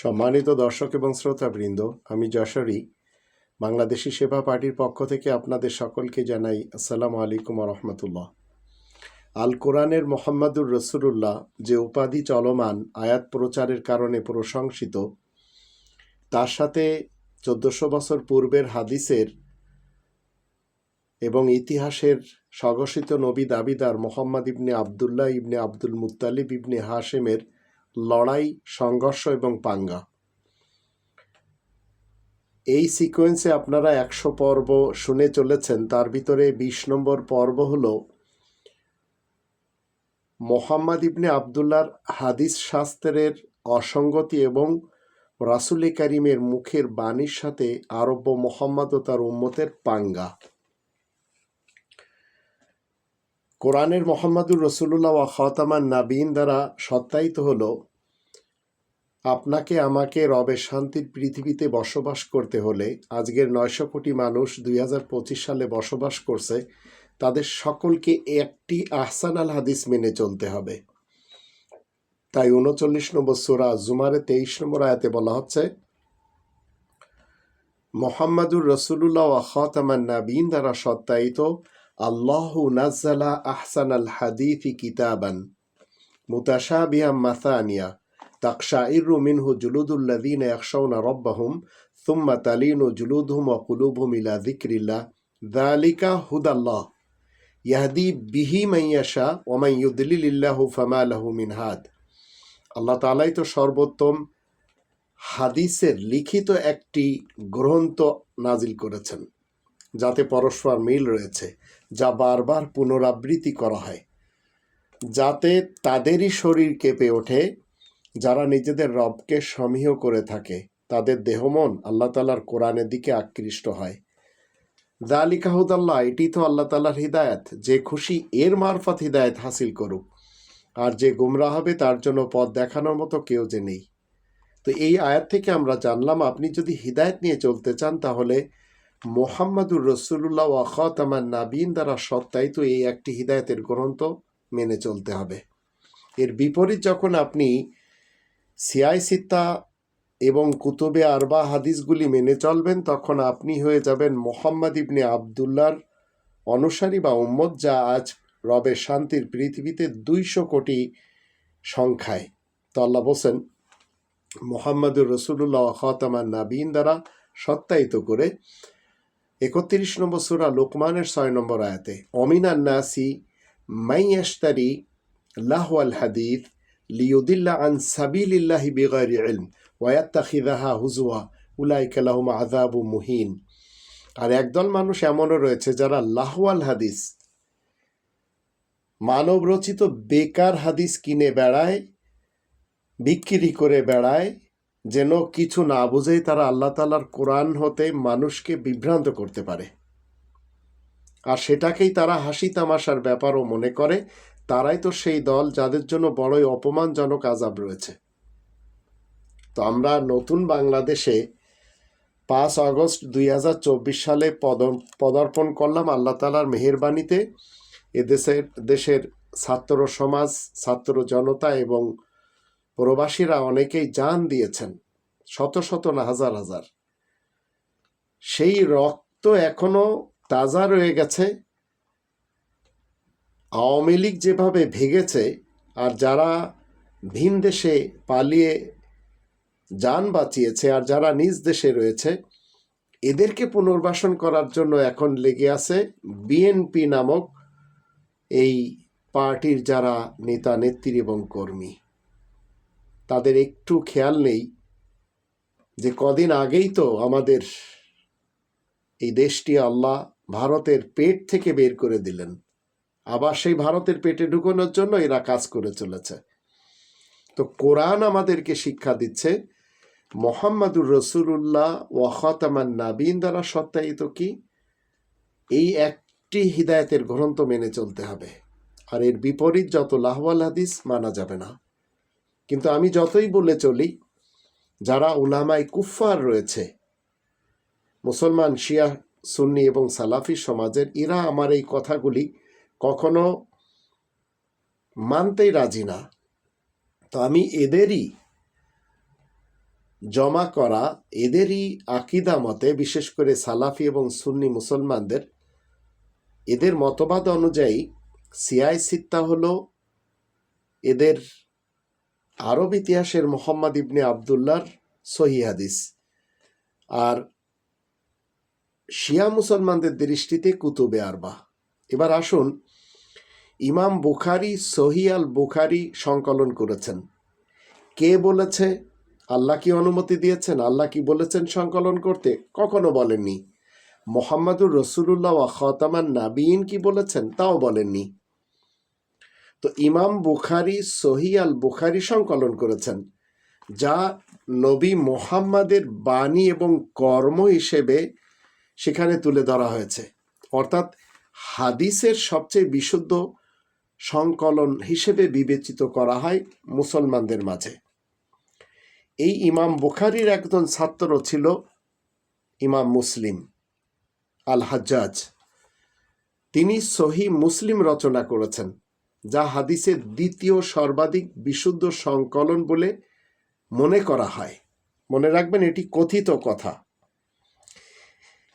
সম্মানিত দর্শক এবং শ্রোতাবৃন্দ, আমি যশোরী। বাংলাদেশি সেবা পার্টির পক্ষ থেকে আপনাদের সকলকে জানাই আসসালামু আলাইকুম রহমতুল্লাহ। আল কোরআনের মোহাম্মদুর রসুলুল্লাহ যে উপাধি চলমান আয়াত প্রচারের কারণে প্রশংসিত, তার সাথে চোদ্দশো বছর পূর্বের হাদিসের এবং ইতিহাসের স্বঘোষিত নবী দাবিদার Muhammad ibn Abdullah ibn Abdul Muttalib ibn হাশেমের লড়াই, সংঘর্ষ এবং পাঙ্গা। এই সিকোয়েন্সে আপনারা একশো পর্ব শুনে চলেছেন। তার ভিতরে বিশ নম্বর পর্ব হল মোহাম্মদ ইবনে আবদুল্লার হাদিস শাস্ত্রের অসঙ্গতি এবং রাসুল করিমের মুখের বাণীর সাথে আরব্য মোহাম্মদ ও তার উম্মতের পাঙ্গা। কোরআনের মোহাম্মদুর রসুল্লাহ ওয়া খতামান নাবিন দ্বারা সত্যায়িত হল, আপনাকে আমাকে রবের শান্তির পৃথিবীতে বসবাস করতে হলে, আজকের নয়শো কোটি মানুষ দুই হাজার পঁচিশ সালে বসবাস করছে, তাদের সকলকে একটি আহসান আল হাদিস মেনে চলতে হবে। তাই উনচল্লিশ নম্বর সুরা জুমারে তেইশ নম্বর আয়াতে বলা হচ্ছে, মোহাম্মদুর রসুল্লাহ ওয়া খতামান নাবিন দ্বারা সত্যায়িত আল্লাহ নাজ্জালা আহসান আল হাদিফি কিতাবান মুতাশাবিহা মাসানিয়া তাকশাইরু মিনহু জুলুদুল্লাযীনা ইয়াখশাউনা রাব্বাহুম সুম্মা তালিনু জুলুদহুম ওয়া কুলুবুহুম ইলা যিকরিল্লাহ। যালিকা হুদাল্লাহ। ইয়াহদি বিহি ইয়াশা ওয়া মান ইউদলিলিল্লাহু ফামা লাহু মিন হাদ। আল্লাহ তাআলাই তো সর্বোত্তম হাদিসের লিখিত একটি গ্রন্থ নাজিল করেছেন, যাতে পরস্পর মিল রয়েছে। যা বারবার পুনরাবৃত্তি করা হয়। যাতে তাদেরই শরীর কেঁপে ওঠে, যারা নিজেদের রবকে সমীহ করে থাকে, তাদের দেহমন আল্লাহ তালার কোরআনের দিকে আকৃষ্ট হয়। জালিকাহুদাল্লাহ এটি তো আল্লাহ তালার হৃদায়ত। যে খুশি এর মারফত হৃদায়ত হাসিল করুক, আর যে গুমরা হবে তার জন্য পথ দেখানোর মতো কেউ যে নেই। তো এই আয়াত থেকে আমরা জানলাম, আপনি যদি হৃদায়ত নিয়ে চলতে চান, তাহলে মোহাম্মদুর রসুল্লাহ ওয়াখত আমার নাবিন দ্বারা সত্যায়িত এই একটি হৃদায়তের গ্রন্থ মেনে চলতে হবে। এর বিপরীত যখন আপনি সিয়াই সিত্তা এবং কুতুবে আরবা হাদিসগুলি মেনে চলবেন, তখন আপনি হয়ে যাবেন মোহাম্মদ ইবনে আবদুল্লার অনুসারী বা উম্মত যা আজ রবের শান্তির পৃথিবীতে দুইশো কোটি সংখ্যায়। তো আল্লাহ বলছেন, মোহাম্মদুর রসুল্লাহ খতামান নাবিন দ্বারা সত্যায়িত করে একত্রিশ নম্বর সুরা লোকমানের ছয় নম্বর আয়াতে, অমিনান নাসি মাইয়াস্তারি লাহওয়াল হাদিদ লিউদিল্লা আন সাবিলিল্লাহি বিগারি ইলম ওয়াত্তাখিদাহা হুজুয়া উলাইকা লাহুম আযাবু মুহিন। আর একদল মানুষ এমনও রয়েছে যারা লাহওয়াল হাদিস মানব রচিত বেকার হাদিস কিনে বেড়ায়, বিক্রি করে বেড়ায় যেন কিছু না বুঝেই তারা আল্লাহ তালার কোরআন হতে মানুষকে বিভ্রান্ত করতে পারে। আর সেটাকেই তারা হাসি তামাশার ব্যাপারও মনে করে। তারাই তো সেই দল যাদের জন্য বড়ই অপমানজনক আজাব রয়েছে। তো আমরা নতুন বাংলাদেশে পাঁচ আগস্ট দুই হাজার চব্বিশ সালে পদ পদার্পণ করলাম আল্লাহ তালার মেহরবানিতে। এদেশের দেশের ছাত্র সমাজ, ছাত্র জনতা এবং প্রবাসীরা অনেকেই জান দিয়েছেন, শত শত না হাজার হাজার। সেই রক্ত এখনও তাজা রয়ে গেছে। আওয়ামী লীগ যেভাবে ভেগেছে, আর যারা ভিন দেশে পালিয়ে যান বাঁচিয়েছে, আর যারা নিজ দেশে রয়েছে, এদেরকে পুনর্বাসন করার জন্য এখন লেগে আছে বিএনপি নামক এই পার্টির যারা নেতা, নেত্রী এবং কর্মী। তাদের একটু খেয়াল নেই যে কদিন আগেই তো আমাদের এই দেশটি আল্লাহ ভারতের পেট থেকে বের করে দিলেন। আবার সেই ভারতের পেটে ঢুকানোর জন্য এরা কাজ করে চলেছে। তো কোরআন আমাদেরকে শিক্ষা দিচ্ছে, মোহাম্মদুর রসুল্লাহ ওয়াহতামান নাবিন দ্বারা সত্যায়িত কি? এই একটি হৃদায়তের গ্রন্থ মেনে চলতে হবে। আর এর বিপরীত যত লাহওয়াল হাদিস মানা যাবে না। কিন্তু আমি যতই বলে চলি, যারা উলামাই কুফার রয়েছে, মুসলমান, শিয়া, সুন্নি এবং সালাফি সমাজের, এরা আমার এই কথাগুলি কখনো মানতেই রাজি না। তো আমি এদেরই জমা করা, এদেরই আকিদা মতে, বিশেষ করে সালাফি এবং সুন্নি মুসলমানদের, এদের মতবাদ অনুযায়ী সিয়াই সিত্তা হলো এদের আরব ইতিহাসের মোহাম্মদ ইবনে আবদুল্লার সহি হাদিস। আর শিয়া মুসলমানদের দৃষ্টিতে কুতুবে আরবা। এবার আসুন ইমাম বুখারি সহি আল বুখারি সংকলন করেছেন। কে বলেছে? আল্লাহ কি অনুমতি দিয়েছেন? আল্লাহ কি বলেছেন সংকলন করতে? কখনো বলেননি। মোহাম্মদুর রসুল্লাহ ওয়া খতামান নাবিন কি বলেছেন? তাও বলেননি। তো ইমাম বুখারি সহি আল বুখারি সংকলন করেছেন, যা নবী মোহাম্মদের বাণী এবং কর্ম হিসেবে সেখানে তুলে ধরা হয়েছে। অর্থাৎ হাদিসের সবচেয়ে বিশুদ্ধ সংকলন হিসেবে বিবেচিত করা হয় মুসলমানদের মাঝে। এই ইমাম বুখারির একজন ছাত্র ছিল ইমাম মুসলিম আল হাজ্জাজ। তিনি সহি মুসলিম রচনা করেছেন। যা হাদিসের দ্বিতীয় সর্বাধিক বিশুদ্ধ সংকলন বলে মনে করা হয়। মনে রাখবেন এটি কথিত কথা।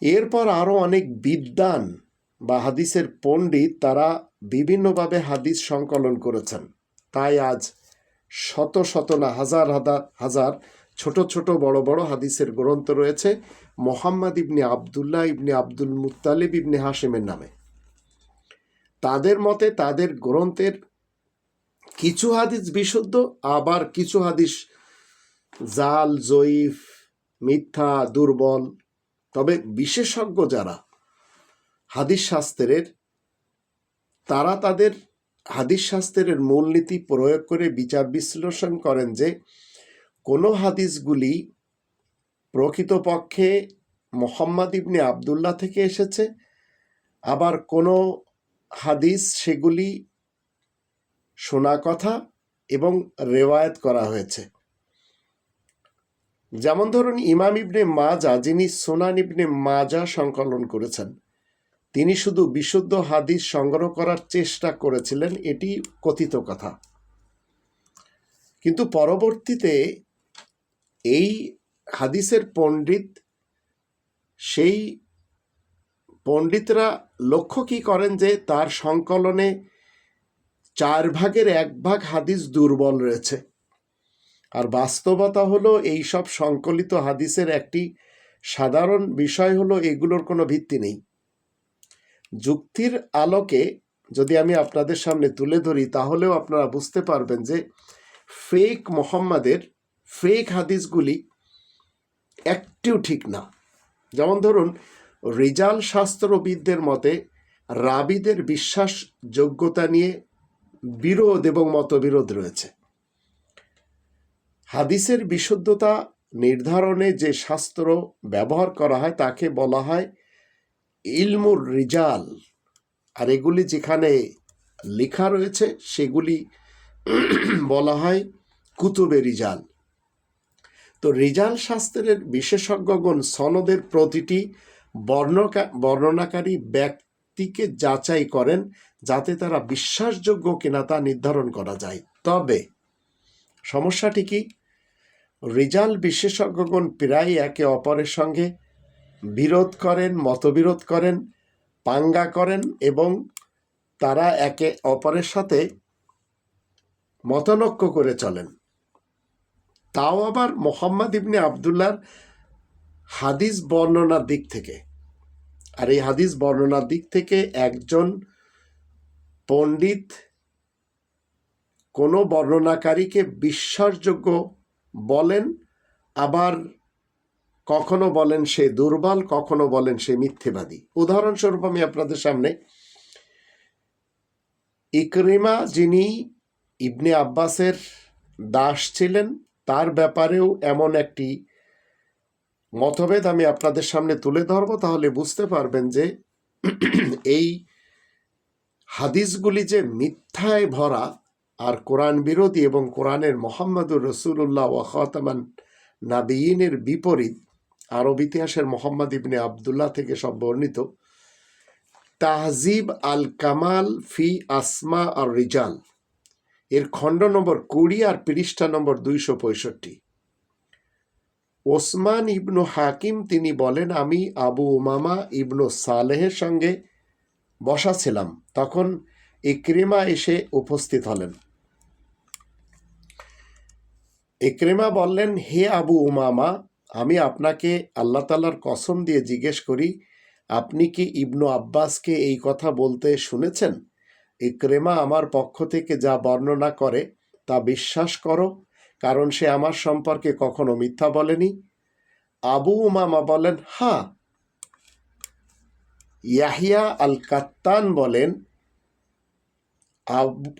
এরপর আরও অনেক বিদ্বান বা হাদিসের পণ্ডিত তারা বিভিন্নভাবে হাদিস সংকলন করেছেন। তাই আজ শত শত না, হাজার হাজার হাজার ছোট ছোট বড় বড় হাদিসের গ্রন্থ রয়েছে Muhammad ibn Abdullah ibn Abdul Muttalib ibn হাসিমের নামে। তাদের মতে তাদের গ্রন্থের কিছু হাদিস বিশুদ্ধ, আবার কিছু হাদিস জাল, জয়ীফ, মিথ্যা, দুর্বল। তবে বিশেষজ্ঞ যারা হাদিস শাস্ত্রের, তারা তাদের হাদিস শাস্ত্রের মূলনীতি প্রয়োগ করে বিচার বিশ্লেষণ করেন যে কোনো হাদিসগুলি প্রকৃতপক্ষে মোহাম্মদ ইবনে আবদুল্লাহ থেকে এসেছে, আবার কোনো হাদিস সেগুলি শোনা কথা এবং রেওয়ায়ত করা হয়েছে। যেমন ধরুন, ইমাম ইবনে মাজা, যিনি সোনান ইবনে মাজা সংকলন করেছেন, তিনি শুধু বিশুদ্ধ হাদিস সংগ্রহ করার চেষ্টা করেছিলেন, এটি কথিত কথা। কিন্তু পরবর্তীতে এই হাদিসের পণ্ডিত সেই পণ্ডিতরা লক্ষ্য কি করেন যে তার সংকলনে চার ভাগের এক ভাগ হাদিস দুর্বল রয়েছে? আর বাস্তবতা হলো এই সব সংকলিত হাদিসের একটি সাধারণ বিষয় হলো এগুলোর কোনো ভিত্তি নেই। যুক্তির আলোকে যদি আমি আপনাদের সামনে তুলে ধরি, তাহলেও আপনারা বুঝতে পারবেন যে ফেক মোহাম্মদের ফেক হাদিসগুলি একটিও ঠিক না। যেমন ধরুন রিজাল শাস্ত্রবিদদের মতে, রাবিদের বিশ্বাস যোগ্যতা নিয়ে বিরোধ এবং মতবিরোধ রয়েছে। হাদিসের বিশুদ্ধতা নির্ধারণে যে শাস্ত্র ব্যবহার করা হয়, তাকে বলা হয় ইলমুর রিজাল। আর এগুলি যেখানে লেখা রয়েছে, সেগুলি বলা হয় কুতুবে রিজাল। তো রিজাল শাস্ত্রের বিশেষজ্ঞগণ সনদের প্রতিটি বর্ণকা, বর্ণনাকারী ব্যক্তিকে যাচাই করেন যাতে তারা বিশ্বাসযোগ্য কিনা তা নির্ধারণ করা যায়। তবে সমস্যাটি কি? রিজাল বিশেষজ্ঞগণ প্রায় একে অপরের সঙ্গে বিরোধ করেন, মতবিরোধ করেন, পাঙ্গা করেন এবং তারা একে অপরের সাথে মতানক্য করে চলেন। তাও আবার মোহাম্মদ ইবনে আবদুল্লার হাদিস বর্ণনার দিক থেকে। আর এই হাদিস বর্ণনার দিক থেকে একজন পণ্ডিত কোনো বর্ণনাকারীকে বিশ্বাসযোগ্য বলেন, আবার কখনো বলেন সে দুর্বল, কখনো বলেন সে মিথ্যেবাদী। উদাহরণস্বরূপ আমি আপনাদের সামনে ইকরিমা যিনি ইবনে আব্বাসের দাস ছিলেন, তার ব্যাপারেও এমন একটি মতভেদ আমি আপনাদের সামনে তুলে ধরব, তাহলে বুঝতে পারবেন যে এই হাদিসগুলি যে মিথ্যায় ভরা আর কোরআন বিরোধী এবং কোরআনের মোহাম্মদুর রসুল্লাহ ওয়াহতামান নাবিয়িনের বিপরীত, আরব ইতিহাসের মোহাম্মদ ইবনে আবদুল্লাহ থেকে সব বর্ণিত তাহজিব আল কামাল ফি আসমা আর রিজাল। এর খণ্ড নম্বর কুড়ি আর পৃষ্ঠা নম্বর দুইশো পঁয়ষট্টি। ওসমান ইবনু হাকিম তিনি বলেন, আমি আবু উমামা ইবনু সালেহের সঙ্গে বসা ছিলাম। তখন ইক্রিমা এসে উপস্থিত হলেন। ইক্রিমা বললেন, হে আবু উমামা, আমি আপনাকে আল্লাহ তালার কসম দিয়ে জিজ্ঞেস করি, আপনি কি ইবনু আব্বাসকে এই কথা বলতে শুনেছেন? ইক্রেমা আমার পক্ষ থেকে যা বর্ণনা করে তা বিশ্বাস করো। কারণ সে আমার সম্পর্কে কখনো মিথ্যা বলেনি। আবু উমামা বলেন হ্যাঁ ইয়াহিয়া আল কাত্তান বলেন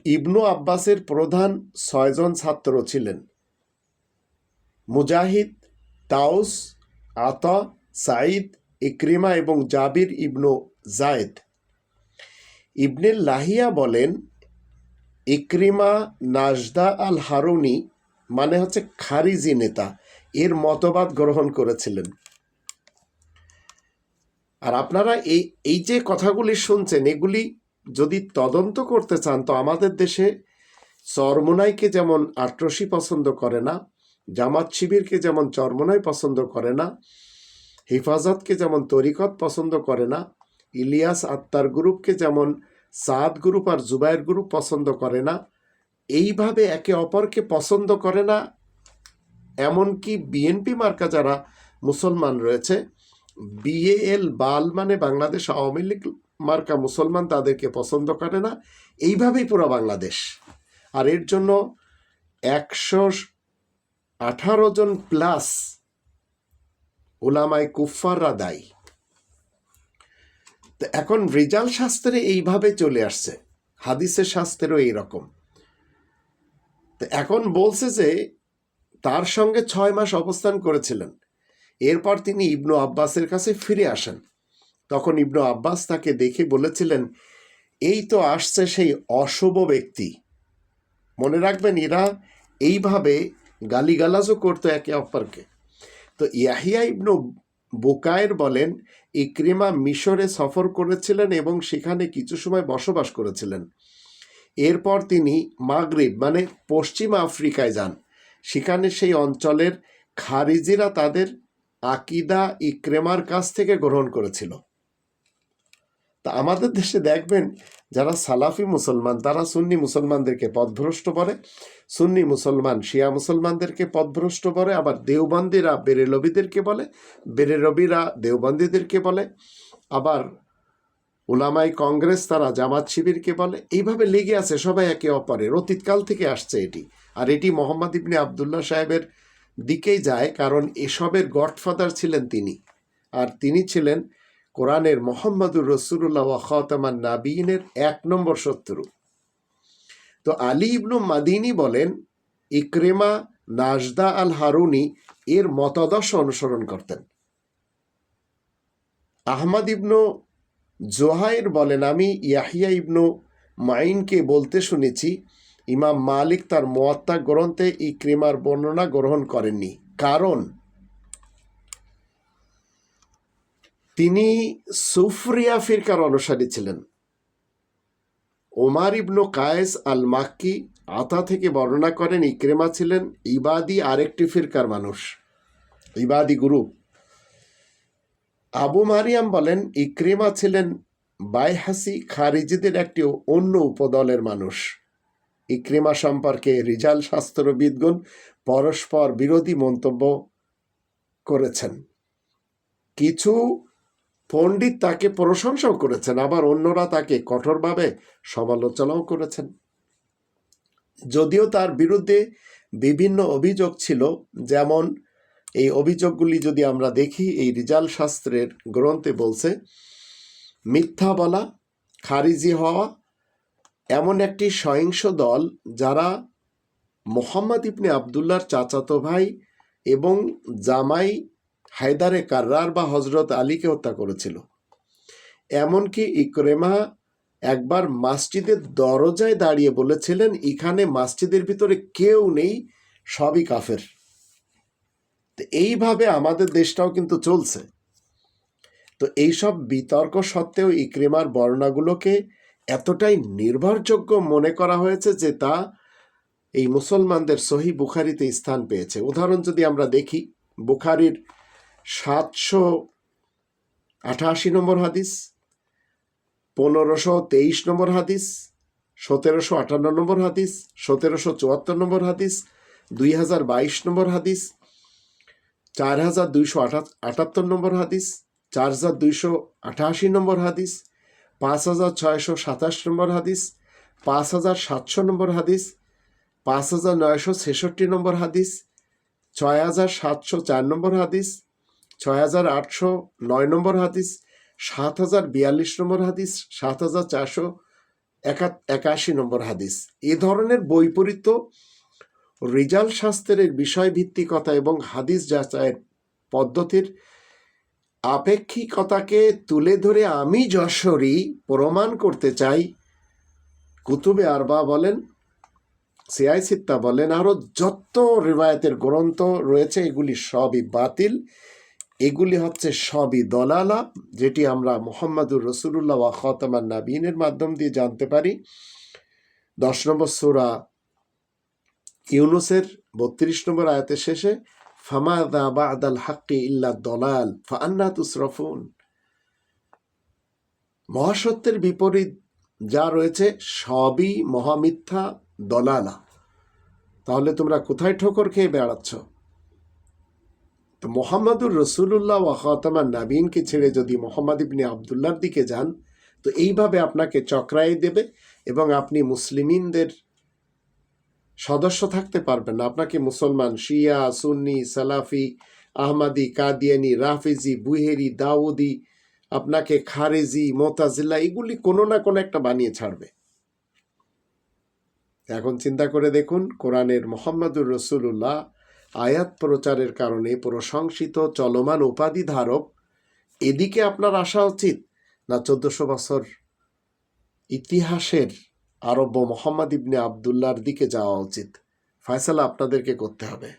ইবনু আব্বাসের প্রধান ছয়জন ছাত্র ছিলেন। মুজাহিদ তাউস আতা, সাঈদ, ইক্রিমা এবং জাবির ইবনু জায়েদ ইবনে লাহিয়া বলেন, ইক্রিমা, নাজদা আল হারুনি মানে হচ্ছে খারিজি নেতা। এর মতবাদ গ্রহণ করেছিলেন। আর আপনারা এই এই যে কথাগুলি শুনছেন, এগুলি যদি তদন্ত করতে চান, তো আমাদের দেশে চরমোনাইকে যেমন আট্রসি পছন্দ করে না, জামাত শিবিরকে যেমন চরমোনাই পছন্দ করে না, হেফাজতকে যেমন তরিকত পছন্দ করে না, ইলিয়াস আত্মার গ্রুপকে যেমন সাদ গ্রুপ আর জুবাইর গ্রুপ পছন্দ করে না এইভাবে একে অপরকে পছন্দ করে না, এমনকি বিএনপি মার্কা যারা মুসলমান রয়েছে, বিএএল, বাল মানে বাংলাদেশ আওয়ামী লীগ মার্কা মুসলমান তাদেরকে পছন্দ করে না, এইভাবেই পুরো বাংলাদেশ। আর এর জন্য একশো আঠারো জন প্লাস ওলামায় কুফাররা দায়ী। তো এখন রিজাল শাস্ত্রে এইভাবে চলে আসছে, হাদিসের শাস্ত্রেও এইরকম। তো এখন বলছে যে তার সঙ্গে ছয় মাস অবস্থান করেছিলেন। এরপর তিনি ইবনু আব্বাসের কাছে ফিরে আসেন। তখন ইবনু আব্বাস তাকে দেখে বলেছিলেন, এই তো আসছে সেই অশুভ ব্যক্তি। মনে রাখবেন, এরা এইভাবে গালিগালাজও করতো একে অপরকে। তো ইয়াহিয়া ইবনু বুকায়ের বলেন, ইক্রিমা মিশরে সফর করেছিলেন এবং সেখানে কিছু সময় বসবাস করেছিলেন। এরপর তিনি মাগরিব মানে পশ্চিম আফ্রিকায় যান। সেখানে সেই অঞ্চলের খারিজিরা তাদের আকিদা ইক্রেমার কাছ থেকে গ্রহণ করেছিল। তা আমাদের দেশে দেখবেন, যারা সালাফি মুসলমান, তারা সুন্নি মুসলমানদেরকে পথভ্রষ্ট করে সুন্নি মুসলমান, শিয়া মুসলমানদেরকে পথভ্রষ্ট করে আবার দেওবন্দিরা বেরেলবিদেরকে বলে, বেরেলবিরা দেওবন্দিদেরকে বলে। আবার উলামাই কংগ্রেস তারা জামাত শিবিরকে বলে, এইভাবে লেগে আছে সবাই একে অপরের। অতীতকাল থেকে আসছে এটি। আর এটি মোহাম্মদ ইবনে আবদুল্লাহ সাহেবের দিকেই যায়, কারণ এসবের গডফাদার ছিলেন তিনি। আর তিনি ছিলেন কোরআনের মোহাম্মদুর রসুল্লাহ খতামান নাবিনের এক নম্বর শত্রু। তো আলী ইবনু মাদিনী বলেন, ইক্রেমা নাজদা আল হারুনি এর মতাদর্শ অনুসরণ করতেন। আহমদ ইবনু জোহাইর বলেন, আমি ইয়াহিয়া ইবনু মাইনকে বলতে শুনেছি, ইমাম মালিক তার মোয়াত্তা গ্রন্থে ইক্রিমার বর্ণনা গ্রহণ করেননি। কারণ তিনি সুফরিয়া ফিরকার অনুসারী ছিলেন। ওমার ইবনু কায়েস আল মাক্কি আতা থেকে বর্ণনা করেন ইক্রেমা ছিলেন ইবাদি আরেকটি ফিরকার মানুষ, ইবাদি গ্রুপ। আবু মারিয়াম বলেন, ইক্রিমা ছিলেন বাইহাসি খারিজিদের একটি অন্য উপদলের মানুষ। ইক্রিমা সম্পর্কে রিজাল শাস্ত্রবিদগণ পরস্পর বিরোধী মন্তব্য করেছেন। কিছু পণ্ডিত তাকে প্রশংসাও করেছেন, আবার অন্যরা তাকে কঠোরভাবে সমালোচনাও করেছেন। যদিও তার বিরুদ্ধে বিভিন্ন অভিযোগ ছিল, যেমন এই অভিযোগগুলি যদি আমরা দেখি, এই রিজাল শাস্ত্রের গ্রন্থে বলছে, মিথ্যা বলা, খারিজি হওয়া এমন একটি সহিংস দল যারা মোহাম্মদ ইবনে আবদুল্লার চাচাতো ভাই এবং জামাই হায়দারে কার্রার বা হজরত আলীকে হত্যা করেছিল। এমনকি ইকরেমা একবার মসজিদের দরজায় দাঁড়িয়ে বলেছিলেন, এখানে মসজিদের ভিতরে কেউ নেই, সবই কাফের। তো এইভাবে আমাদের দেশটাও কিন্তু চলছে। তো এইসব বিতর্ক সত্ত্বেও ইক্রিমার বর্ণাগুলোকে এতটাই নির্ভরযোগ্য মনে করা হয়েছে যে তা এই মুসলমানদের সহি বুখারিতে স্থান পেয়েছে। উদাহরণ যদি আমরা দেখি, বুখারির সাতশো আঠাশি নম্বর হাদিস, পনেরোশো তেইশ নম্বর হাদিস, সতেরোশো আটান্ন নম্বর হাদিস, সতেরোশো চুয়াত্তর নম্বর হাদিস, দুই হাজার বাইশ নম্বর হাদিস চার হাজার দুইশো আটাত্তর নম্বর হাদিস, চার হাজার দুইশো আঠাশি নম্বর হাদিস, পাঁচ হাজার ছয়শো সাতাশ নম্বর হাদিস, পাঁচ হাজার সাতশো নম্বর হাদিস, পাঁচ হাজার নয়শো ছেষট্টি নম্বর হাদিস, ছয় হাজার সাতশো চার নম্বর হাদিস, ছয় হাজার আটশো নয় নম্বর হাদিস, সাত হাজার বিয়াল্লিশ নম্বর হাদিস, সাত হাজার চারশো একা একাশি নম্বর হাদিস। এ ধরনের বৈপরীত্য রিজাল শাস্ত্রের বিষয়ভিত্তিকতা এবং হাদিস যাচাইয়ের পদ্ধতির আপেক্ষিকতাকে তুলে ধরে আমি যশোরী প্রমাণ করতে চাই, কুতুবে আরবা বলেন সিয়াই সিত্তা বলেন আরও যত রিবায়তের গ্রন্থ রয়েছে, এগুলি সবই বাতিল। এগুলি হচ্ছে সবই দলালা, যেটি আমরা মোহাম্মদুর রসুল্লাহ ওয়া খতামান নাবিনের মাধ্যম দিয়ে জানতে পারি। দশ নম্বর সুরা ইউনুসের বত্রিশ নম্বর আয়াতের শেষে ফামাদা বাদাল হাক্কি ইল্লা দলাল ফান্না তুসরফুন। মহাসত্যের বিপরীত যা রয়েছে, সবই মহামিথ্যা, দলালা। তাহলে তোমরা কোথায় ঠোকর খেয়ে বেড়াচ্ছ? তো মোহাম্মদুর রসুল্লাহ ওয়াহতামান নাবিনকে ছেড়ে যদি মোহাম্মদ ইবনে আবদুল্লার দিকে যান, তো এইভাবে আপনাকে চক্রাই দেবে এবং আপনি মুসলিমিনদের সদস্য থাকতে পারবেন না। আপনাকে মুসলমান, শিয়া, সুন্নি, সালাফি, আহমাদি, কাদিয়ানি, রাফিজি, বুহেরি, দাউদি, আপনাকে খারেজি, মোতাজিল্লা এগুলি কোনো না কোনো একটা বানিয়ে ছাড়বে। এখন চিন্তা করে দেখুন, কোরআনের মোহাম্মদুর রসুল্লাহ আয়াত প্রচারের কারণে প্রশংসিত চলমান উপাধি ধারক, এদিকে আপনার আসা উচিত না চোদ্দশো বছর ইতিহাসের আরব্য মোহাম্মদ ইবনে আবদুল্লার দিকে যাওয়া উচিত। ফয়সালা আপনাদেরকে করতে হবে।